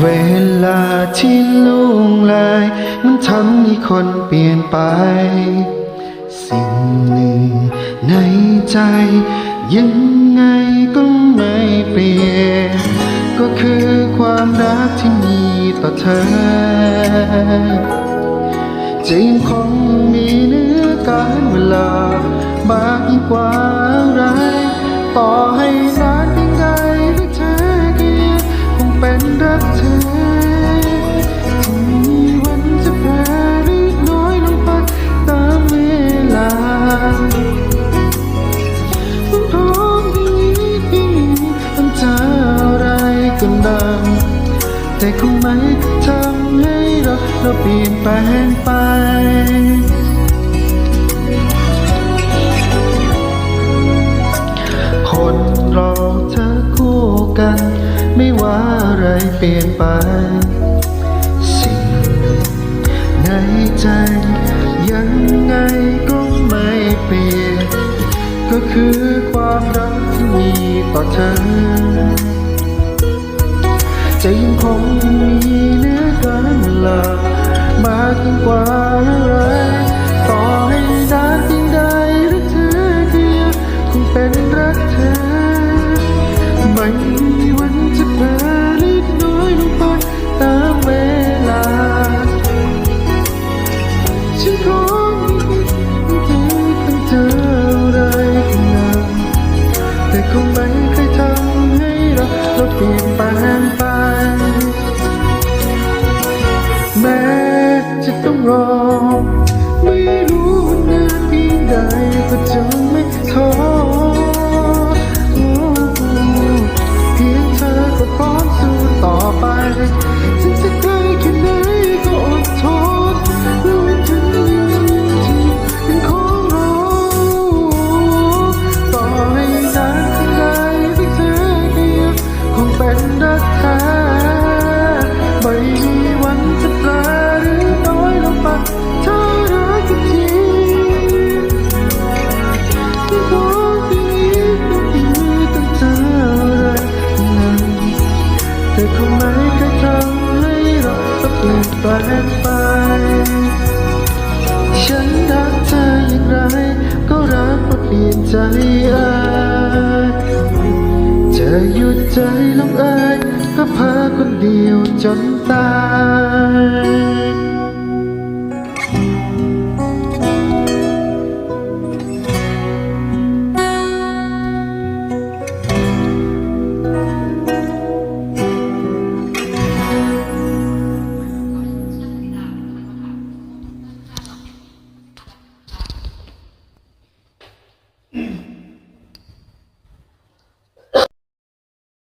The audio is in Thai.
เวลาที่ล่วงเลยมันทำให้คนเปลี่ยนไป สิ่งหนึ่งในใจ ยังไงก็ไม่เปลี่ยน ก็คือความรักที่มีต่อเธอจะยังคงมีเนื้อการเวลามากยิ่งกว่า แต่คงไม่ทำให้เราเราเปลี่ยนแปลงไปคนเราเธอคู่กัน ไม่ว่าอะไรเปลี่ยนไปสิ่งหนึ่งในใจ ยังไงก็ไม่เปลี่ยน ก็คือความรักที่มีต่อเธอ จะยั ไม่รู้นานเพียงใดก็จะไม่ท้อ แต่คงไม่เคยทำให้เราต้องเปลี่ยนแปลงไป ฉันรักเธออย่างไร ก็รักมาเปลี่ยนใจเอ่ยจะหยุดใจลงเอ่ยก็เพอคนเดียวจนตาย